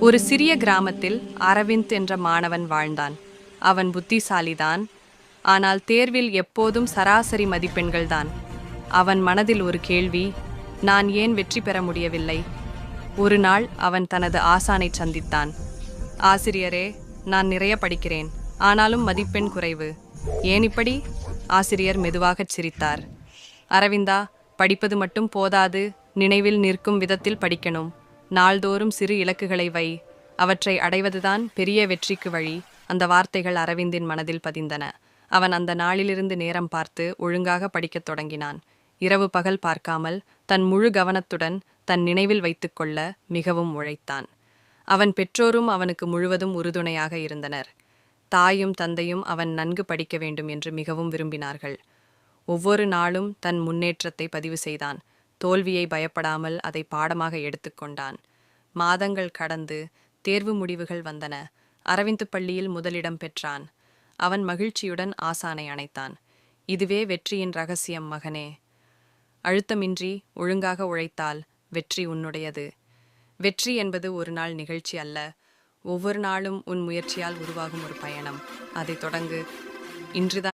ஒரு சிறிய கிராமத்தில் அரவிந்த் என்ற மாணவன் வாழ்ந்தான். அவன் புத்திசாலிதான். ஆனால் தேர்வில் எப்போதும் சராசரி மதிப்பெண்கள்தான். அவன் மனதில் ஒரு கேள்வி நான் ஏன் வெற்றி பெற முடியவில்லை? ஒரு நாள் அவன் தனது ஆசானை சந்தித்தான். ஆசிரியரே நான் நிறைய படிக்கிறேன். ஆனாலும் மதிப்பெண் குறைவு. ஏன் இப்படி? ஆசிரியர் மெதுவாகச் சிரித்தார். அரவிந்தா படிப்பது மட்டும் போதாது. நினைவில் நிற்கும் விதத்தில் படிக்கணும். நாள்தோறும் சிறு இலக்குகளை வை. அவற்றை அடைவதுதான் பெரிய வெற்றிக்கு வழி. அந்த வார்த்தைகள் அரவிந்தின் மனதில் பதிந்தன. அவன் அந்த நாளிலிருந்து நேரம் பார்த்து ஒழுங்காக படிக்கத் தொடங்கினான். இரவு பகல் பார்க்காமல் தன் முழு கவனத்துடன் தன் நினைவில் வைத்துக்கொள்ள மிகவும் உழைத்தான். அவன் பெற்றோரும் அவனுக்கு முழுவதும் உறுதுணையாக இருந்தனர். தாயும் தந்தையும் அவன் நன்கு படிக்க வேண்டும் என்று மிகவும் விரும்பினார்கள். ஒவ்வொரு நாளும் தன் முன்னேற்றத்தை பதிவு செய்தான். தோல்வியை பயப்படாமல் அதை பாடமாக எடுத்துக்கொண்டான். மாதங்கள் கடந்து தேர்வு முடிவுகள் வந்தன. அரவிந்து பள்ளியில் முதலிடம் பெற்றான். அவன் மகிழ்ச்சியுடன் ஆசானை அணைத்தான். இதுவே வெற்றியின் ரகசியம் மகனே. அழுத்தமின்றி ஒழுங்காக உழைத்தால் வெற்றி உன்னுடையது. வெற்றி என்பது ஒரு நாள் நிகழ்ச்சி அல்ல. ஒவ்வொரு நாளும் உன் முயற்சியால் உருவாகும் ஒரு பயணம். அதை தொடங்கு. இன்றுதான்